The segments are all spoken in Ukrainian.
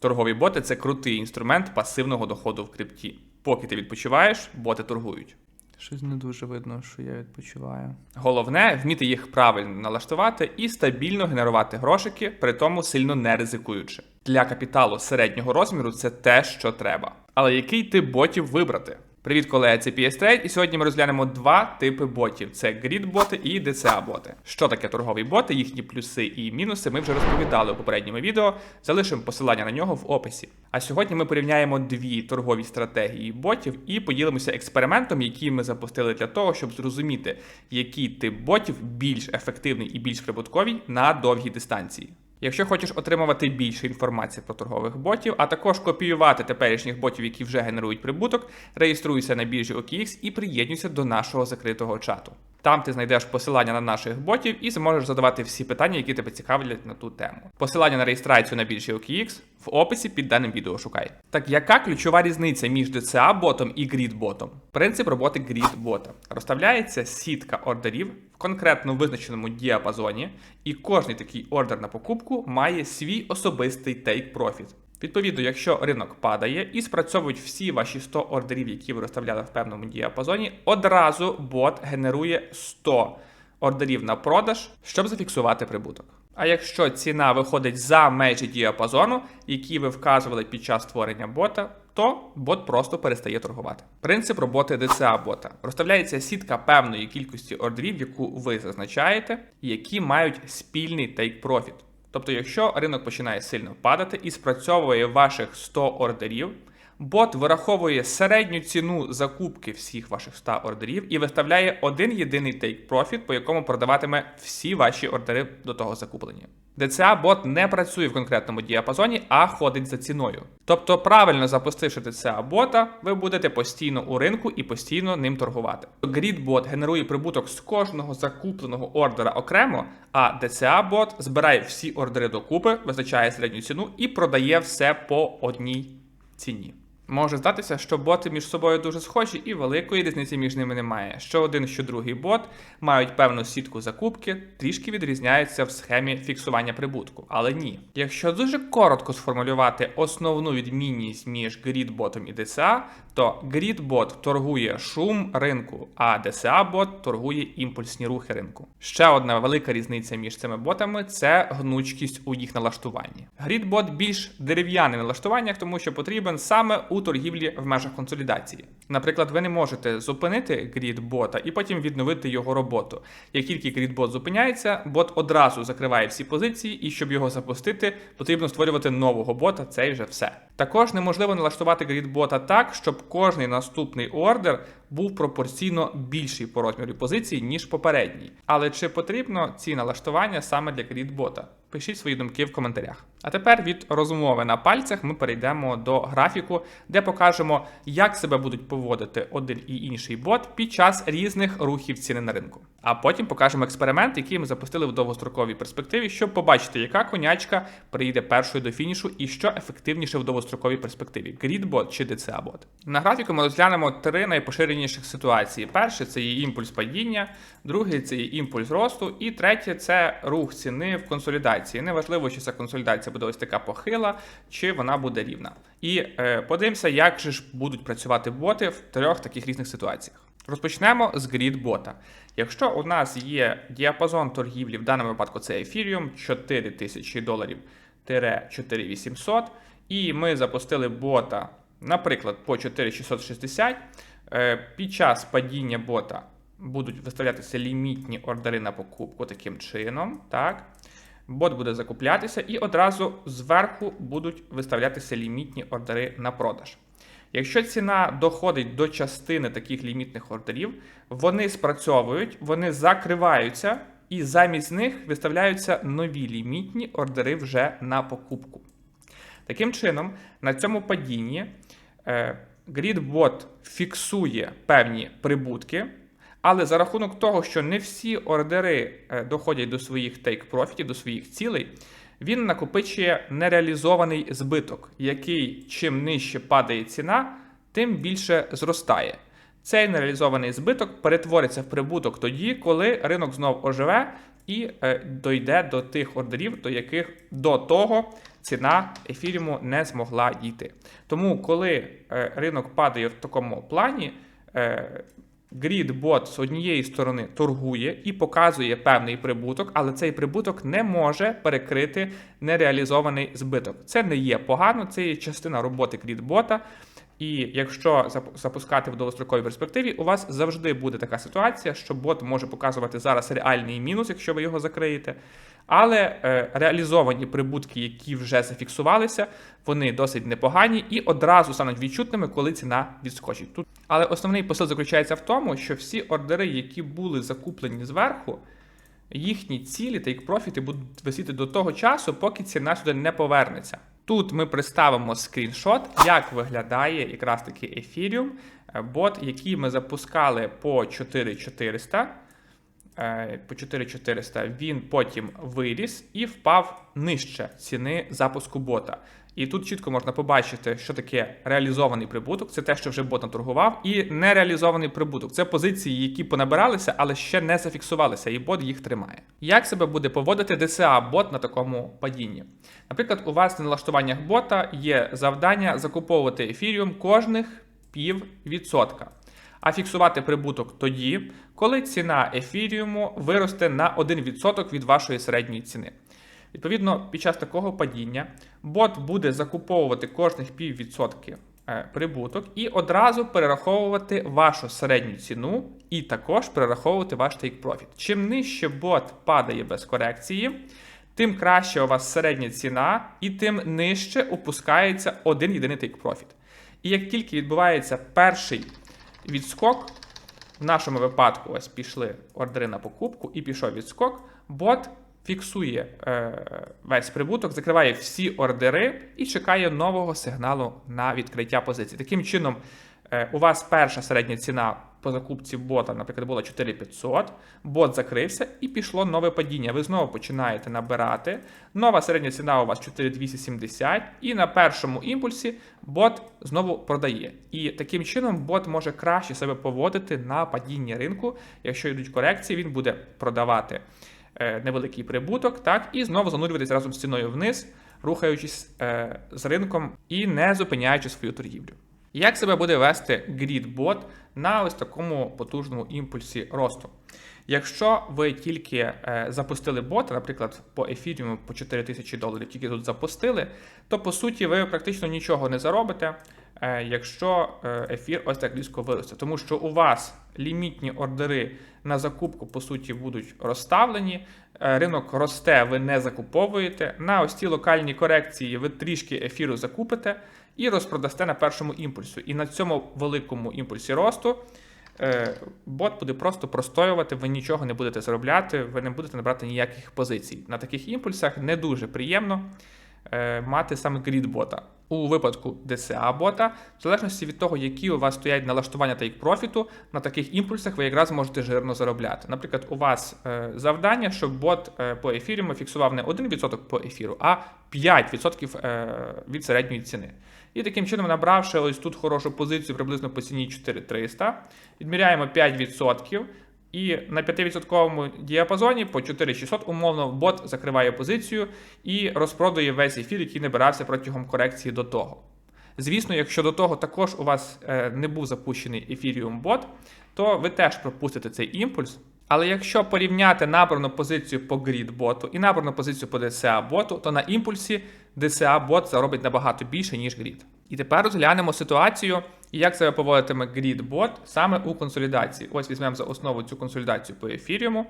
Торгові боти це крутий інструмент пасивного доходу в крипті. Поки ти відпочиваєш, боти торгують. Щось не дуже видно, що я відпочиваю. Головне вміти їх правильно налаштувати і стабільно генерувати грошики, при тому сильно не ризикуючи. Для капіталу середнього розміру це те, що треба. Але який тип ботів вибрати? Привіт, колеги, це PS Trade, і сьогодні ми розглянемо два типи ботів: це грід-боти і DCA-боти. Що таке торгові боти, їхні плюси і мінуси ми вже розповідали у попередньому відео. Залишимо посилання на нього в описі. А сьогодні ми порівняємо дві торгові стратегії ботів і поділимося експериментом, який ми запустили для того, щоб зрозуміти, який тип ботів більш ефективний і більш прибутковий на довгій дистанції. Якщо хочеш отримувати більше інформації про торгових ботів, а також копіювати теперішніх ботів, які вже генерують прибуток, реєструйся на біржі OKX і приєднуйся до нашого закритого чату. Там ти знайдеш посилання на наших ботів і зможеш задавати всі питання, які тебе цікавлять на ту тему. Посилання на реєстрацію на біржі OKX в описі під даним відео шукай. Так яка ключова різниця між DCA ботом і Grid ботом? Принцип роботи Grid бота розставляється сітка ордерів в конкретно визначеному діапазоні, і кожний такий ордер на покупку має свій особистий take profit. Відповідно, якщо ринок падає і спрацьовують всі ваші 100 ордерів, які ви розставляли в певному діапазоні, одразу бот генерує 100 ордерів на продаж, щоб зафіксувати прибуток. А якщо ціна виходить за межі діапазону, які ви вказували під час створення бота, то бот просто перестає торгувати. Принцип роботи DCA бота розставляється сітка певної кількості ордерів, яку ви зазначаєте, які мають спільний profit. Тобто, якщо ринок починає сильно падати і спрацьовує ваших 100 ордерів, бот вираховує середню ціну закупки всіх ваших 100 ордерів і виставляє один єдиний take profit, по якому продаватиме всі ваші ордери до того закуплення. DCA бот не працює в конкретному діапазоні, а ходить за ціною. Тобто, правильно запустивши DCA бота, ви будете постійно у ринку і постійно ним торгувати. Grid бот генерує прибуток з кожного закупленого ордера окремо, а DCA бот збирає всі ордери докупи, визначає середню ціну і продає все по одній ціні. Може здатися, що боти між собою дуже схожі і великої різниці між ними немає. Що один, що другий бот мають певну сітку закупки, трішки відрізняються в схемі фіксування прибутку. Але ні. Якщо дуже коротко сформулювати основну відмінність між грідботом і DCA, то грідбот торгує шум ринку, а DCA бот торгує імпульсні рухи ринку. Ще одна велика різниця між цими ботами це гнучкість у їх налаштуванні. Грідбот більш дерев'яний налаштуваннях, тому що потрібен саме у торгівлі в межах консолідації. Наприклад, ви не можете зупинити грідбота і потім відновити його роботу. Як тільки грідбот зупиняється, бот одразу закриває всі позиції, і щоб його запустити, потрібно створювати нового бота. Це вже все. Також неможливо налаштувати грідбота так, щоб кожний наступний ордер був пропорційно більший по розміру позиції, ніж попередній. Але чи потрібно ці налаштування саме для кредитбота? Пишіть свої думки в коментарях. А тепер від розмови на пальцях ми перейдемо до графіку, де покажемо, як себе будуть поводити один і інший бот під час різних рухів ціни на ринку. А потім покажемо експеримент, який ми запустили в довгостроковій перспективі, щоб побачити, яка конячка приїде першою до фінішу і що ефективніше в довгостроковій перспективі: грідбот чи DCA-бот. На графіку ми розглянемо три найпоширеніших ситуації: перше це є імпульс падіння, другий це є імпульс росту, і третє це рух ціни в консолідації. Неважливо, чи ця консолідація буде ось така похила, чи вона буде рівна. І е, подивимося, як же ж будуть працювати боти в трьох таких різних ситуаціях. Розпочнемо з грід-бота. Якщо у нас є діапазон торгівлі, в даному випадку це Ethereum 4000 доларів 4800, і ми запустили бота, наприклад, по 4660, е, під час падіння бота будуть виставлятися лімітні ордери на покупку таким чином. так. Бот буде закуплятися, і одразу зверху будуть виставлятися лімітні ордери на продаж. Якщо ціна доходить до частини таких лімітних ордерів, вони спрацьовують, вони закриваються, і замість них виставляються нові лімітні ордери вже на покупку. Таким чином, на цьому падінні е, GridBot фіксує певні прибутки. Але за рахунок того, що не всі ордери е, доходять до своїх тейк-профітів, до своїх цілей, він накопичує нереалізований збиток, який чим нижче падає ціна, тим більше зростає. Цей нереалізований збиток перетвориться в прибуток тоді, коли ринок знов оживе і е, дойде до тих ордерів, до яких до того ціна ефіріуму не змогла дійти. Тому, коли е, ринок падає в такому плані, е, Грідбот з однієї сторони торгує і показує певний прибуток, але цей прибуток не може перекрити нереалізований збиток. Це не є погано, це є частина роботи Грідбота. І якщо запускати в довгостроковій перспективі, у вас завжди буде така ситуація, що бот може показувати зараз реальний мінус, якщо ви його закриєте. Але е, реалізовані прибутки, які вже зафіксувалися, вони досить непогані і одразу стануть відчутними, коли ціна відскочить. Тут але основний посил заключається в тому, що всі ордери, які були закуплені зверху, їхні цілі та їх профіти будуть висіти до того часу, поки ціна сюди не повернеться. Тут ми представимо скріншот, як виглядає якраз таки Ethereum, е, бот, який ми запускали по 4400. Е, По 4400 він потім виріс і впав нижче ціни запуску бота. І тут чітко можна побачити, що таке реалізований прибуток, це те, що вже бот наторгував, і нереалізований прибуток. Це позиції, які понабиралися, але ще не зафіксувалися, і бот їх тримає. Як себе буде поводити DCA бот на такому падінні? Наприклад, у вас на налаштуваннях бота є завдання закуповувати ефіріум кожних пів відсотка. А фіксувати прибуток тоді, коли ціна ефіріуму виросте на 1% від вашої середньої ціни. Відповідно, під час такого падіння бот буде закуповувати кожних піввідсотки е, прибуток і одразу перераховувати вашу середню ціну і також перераховувати ваш take profit. Чим нижче бот падає без корекції, тим краще у вас середня ціна, і тим нижче опускається один єдиний take profit. І як тільки відбувається перший відскок, в нашому випадку ось пішли ордери на покупку і пішов відскок, бот фіксує е, весь прибуток, закриває всі ордери і чекає нового сигналу на відкриття позиції. Таким чином, е, у вас перша середня ціна по закупці бота, наприклад, була 4500, бот закрився і пішло нове падіння. Ви знову починаєте набирати. Нова середня ціна у вас 4270, і на першому імпульсі бот знову продає. І таким чином бот може краще себе поводити на падінні ринку. Якщо йдуть корекції, він буде продавати невеликий прибуток, так, і знову занурюватись разом з ціною вниз, рухаючись е, з ринком і не зупиняючи свою торгівлю. Як себе буде вести GridBot на ось такому потужному імпульсі росту? Якщо ви тільки е, запустили бота, наприклад, по ефіріуму по 4000 доларів, тільки тут запустили, то по суті ви практично нічого не заробите, е, якщо е, ефір ось так різко виросте. Тому що у вас лімітні ордери на закупку по суті будуть розставлені. е, Ринок росте, ви не закуповуєте. На ось ці локальні корекції ви трішки ефіру закупите і розпродасте на першому імпульсу. І на цьому великому імпульсі росту е, бот буде просто простоювати, ви нічого не будете заробляти, ви не будете набрати ніяких позицій. На таких імпульсах не дуже приємно мати саме грід-бота. У випадку DCA бота, в залежності від того, які у вас стоять налаштування та їх профіту, на таких імпульсах ви якраз можете жирно заробляти. Наприклад, у вас е, завдання, щоб бот е, по ефірі фіксував не 1% по ефіру, а 5% е, від середньої ціни. І таким чином, набравши ось тут хорошу позицію приблизно по ціні 4300, відміряємо 5%. І на 5% діапазоні по 4600 умовно бот закриває позицію і розпродує весь ефір, який набирався протягом корекції до того. Звісно, якщо до того також у вас е, не був запущений Ethereum бот, то ви теж пропустите цей імпульс. Але якщо порівняти набрану позицію по грід-боту і набрану позицію по DCA-боту, то на імпульсі DCA-бот заробить набагато більше, ніж грід. І тепер розглянемо ситуацію, як себе поводитиме грід-бот саме у консолідації. Ось візьмемо за основу цю консолідацію по ефіріуму.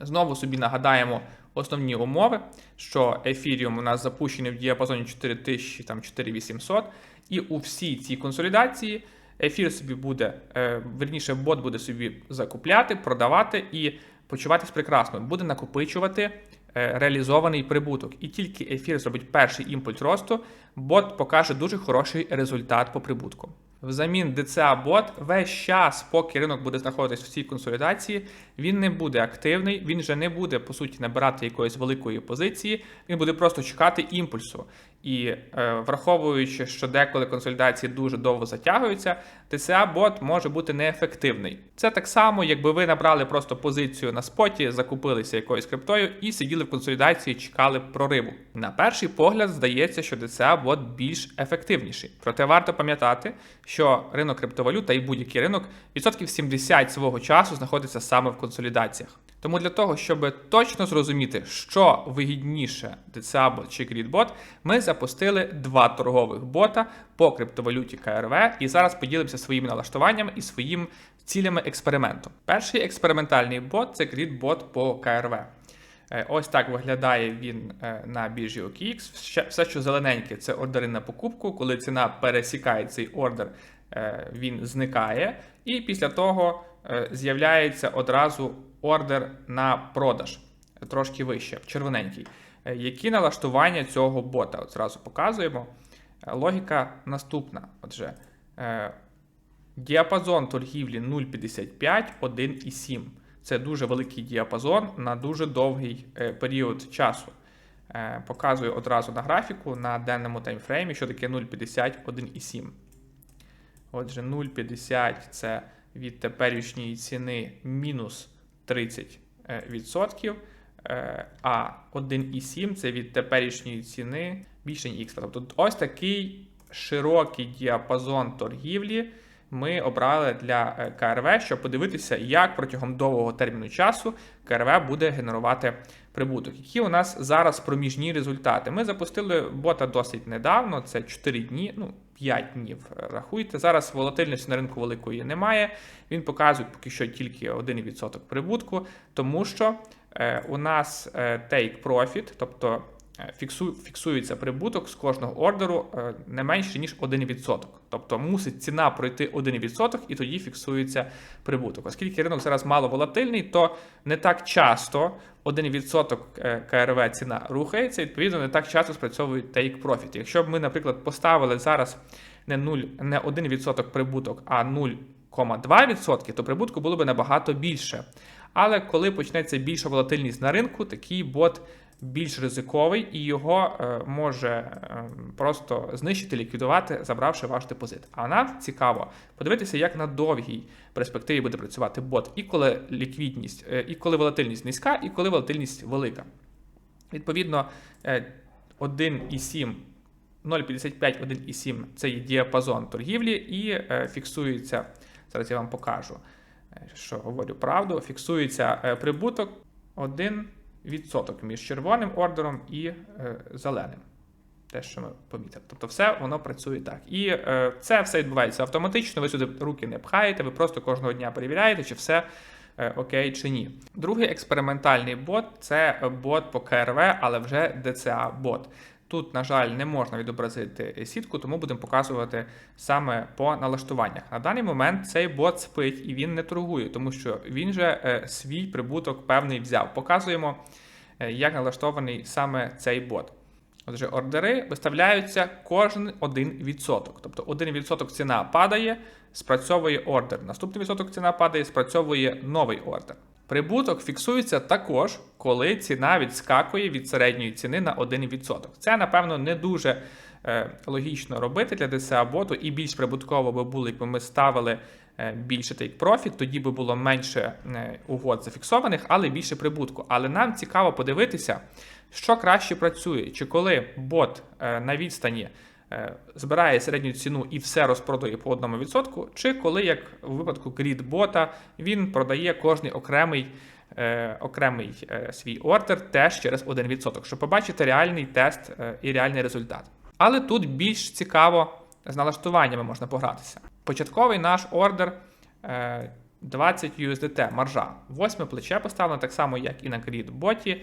Знову собі нагадаємо основні умови, що ефіріум у нас запущений в діапазоні 4000, там 4800, і у всій цій консолідації ефір собі буде, е, верніше, бот буде собі закупляти, продавати і почуватись прекрасно, буде накопичувати реалізований прибуток. І тільки ефір зробить перший імпульс росту, бот покаже дуже хороший результат по прибутку. Взамін DCA бот весь час, поки ринок буде знаходитись в цій консолідації, він не буде активний, він вже не буде по суті набирати якоїсь великої позиції, він буде просто чекати імпульсу. І е, враховуючи, що деколи консолідації дуже довго затягуються, TCA бот може бути неефективний. Це так само, якби ви набрали просто позицію на споті, закупилися якоюсь криптою і сиділи в консолідації, чекали прориву. На перший погляд здається, що DCA бот більш ефективніший. Проте варто пам'ятати, що ринок криптовалют та і будь-який ринок відсотків 70 свого часу знаходиться саме в консолідаціях. Тому для того, щоб точно зрозуміти, що вигідніше DCA-бот чи GridBot, ми запустили два торгових бота по криптовалюті КРВ і зараз поділимося своїми налаштуваннями і своїм цілями експерименту. Перший експериментальний бот це GridBot по КРВ. Е, Ось так виглядає він е, на біржі OKX. Все, що зелененьке, це ордери на покупку. Коли ціна пересікає цей ордер, е, він зникає. І після того з'являється одразу ордер на продаж, трошки вище, червоненький. Які налаштування цього бота? От зразу показуємо. Логіка наступна. Отже, е, діапазон торгівлі 0,55, 1,7. Це дуже великий діапазон на дуже довгий е, період часу. Е, Показую одразу на графіку на денному таймфреймі, що таке 0,50, 1,7. Отже, 0,50 це від теперішньої ціни мінус 30%, е, е, а 1,7 це від теперішньої ціни більше ніж Х. Тобто ось такий широкий діапазон торгівлі ми обрали для е, КРВ, щоб подивитися, як протягом довгого терміну часу КРВ буде генерувати прибуток. Які у нас зараз проміжні результати? Ми запустили бота досить недавно, це 4 дні, ну 5 днів. е, Рахуйте. Зараз волатильності на ринку великої немає. Він показує поки що тільки 1% прибутку, тому що е, у нас take profit, тобто фіксується прибуток з кожного ордеру е, не менше ніж 1%. Тобто мусить ціна пройти 1% і тоді фіксується прибуток. Оскільки ринок зараз мало волатильний, то не так часто 1% е, КРВ ціна рухається, відповідно, не так часто спрацьовують take profit. Якщо б ми, наприклад, поставили зараз не 0, не 1% прибуток, а 0,2%, то прибутку було б набагато більше. Але коли почнеться більша волатильність на ринку, такий бот більш ризиковий і його е, може е, просто знищити, ліквідувати, забравши ваш депозит. А нам цікаво подивитися, як на довгій перспективі буде працювати бот, і коли ліквідність, е, і коли волатильність низька, і коли волатильність велика. Відповідно, е, 1,7 0,55, 1,7 це є діапазон торгівлі, і фіксується. Зараз я вам покажу, що говорю правду. Фіксується прибуток 1% між червоним ордером і е, зеленим. Те, що ми помітили. Тобто, все воно працює так. І е, це все відбувається автоматично. Ви сюди руки не пхаєте, ви просто кожного дня перевіряєте, чи все е, окей чи ні. Другий експериментальний бот це бот по КРВ, але вже DCA бот. Тут, на жаль, не можна відобразити сітку, тому будемо показувати саме по налаштуваннях. На даний момент цей бот спить і він не торгує, тому що він же е, свій прибуток певний взяв. Показуємо, е, як налаштований саме цей бот. Отже, ордери виставляються кожен 1%. Тобто 1% ціна падає, спрацьовує ордер. Наступний відсоток ціна падає, спрацьовує новий ордер. Прибуток фіксується також, коли ціна відскакує від середньої ціни на 1%. Це, напевно, не дуже е, логічно робити для DCA боту і більш прибутково би було, якби ми ставили е, більше take profit, тоді би було менше е, угод зафіксованих, але більше прибутку. Але нам цікаво подивитися, що краще працює, чи коли бот на відстані збирає середню ціну і все розпродає по 1%, чи коли, як у випадку грід-бота, він продає кожний окремий. е, Окремий е, свій ордер теж через 1%, щоб побачити реальний тест е, і реальний результат. Але тут більш цікаво з налаштуваннями можна погратися. Початковий наш ордер е, 20 USDT маржа. Восьме плече поставлено так само, як і на Grid-боті.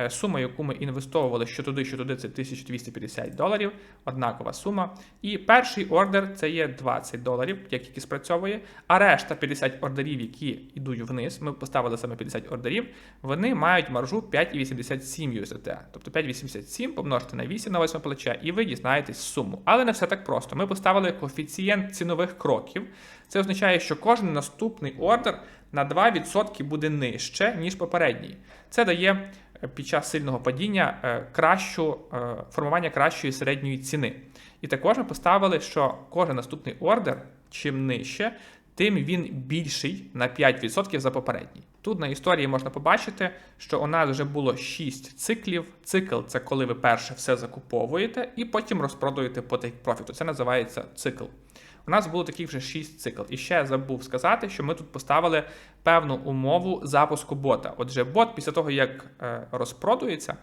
Е, Сума, яку ми інвестовували що туди, що туди, це 1250 доларів, однакова сума. І перший ордер це є 20 доларів, як який спрацьовує. А решта 50 ордерів, які йдуть вниз, ми поставили саме 50 ордерів, вони мають маржу 5,87 USDT. Тобто 5,87 помножити на 8 на 8 плече, і ви дізнаєтесь суму. Але не все так просто. Ми поставили коефіцієнт цінових кроків. Це означає, що кожен наступний ордер на 2% буде нижче, ніж попередній. Це дає під час сильного падіння е, кращу е, формування кращої середньої ціни. І також ми поставили, що кожен наступний ордер, чим нижче, тим він більший на 5% за попередній. Тут на історії можна побачити, що у нас вже було 6 циклів. Цикл це коли ви перше все закуповуєте і потім розпродуєте по take profit. Це називається цикл. У нас було таких вже 6 цикл. І ще забув сказати, що ми тут поставили певну умову запуску бота. Отже, бот після того, як е, розпродується,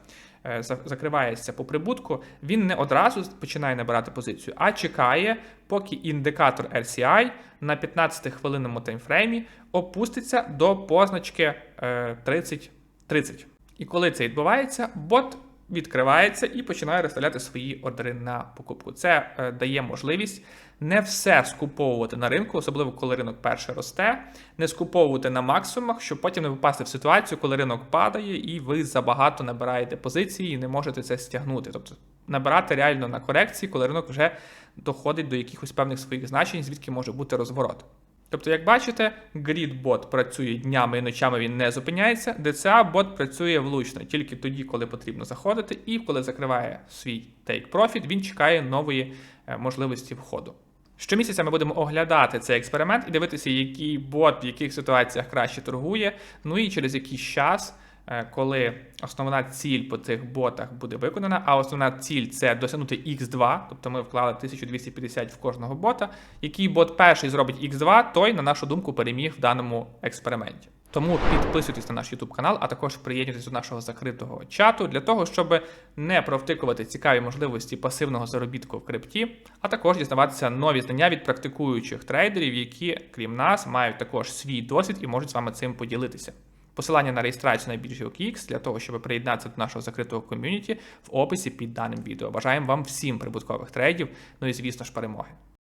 е, закривається по прибутку, він не одразу починає набирати позицію, а чекає, поки індикатор RCI на 15-хвилинному таймфреймі опуститься до позначки е, 30 30. І коли це відбувається, бот відкривається і починає розставляти свої ордери на покупку. Це дає можливість не все скуповувати на ринку, особливо коли ринок перше росте, не скуповувати на максимумах, щоб потім не попасти в ситуацію, коли ринок падає, і ви забагато набираєте позиції і не можете це стягнути. Тобто набирати реально на корекції, коли ринок вже доходить до якихось певних своїх значень, звідки може бути розворот. Тобто, як бачите, Grid-бот працює днями і ночами, він не зупиняється. DCA-бот працює влучно тільки тоді, коли потрібно заходити, і коли закриває свій take profit, він чекає нової е, можливості входу. Щомісяця ми будемо оглядати цей експеримент і дивитися, який бот в яких ситуаціях краще торгує. Ну і через якийсь час, е, коли основна ціль по цих ботах буде виконана, а основна ціль це досягнути X2, тобто ми вклали 1250 в кожного бота. Який бот перший зробить X2, той, на нашу думку, переміг в даному експерименті. Тому підписуйтесь на наш YouTube канал, а також приєднуйтесь до нашого закритого чату для того, щоб не провтикувати цікаві можливості пасивного заробітку в крипті, а також дізнаватися нові знання від практикуючих трейдерів, які, крім нас, мають також свій досвід і можуть з вами цим поділитися. Посилання на реєстрацію на біржі OKX для того, щоб приєднатися до нашого закритого ком'юніті в описі під даним відео. Бажаємо вам всім прибуткових трейдів, ну і звісно ж перемоги.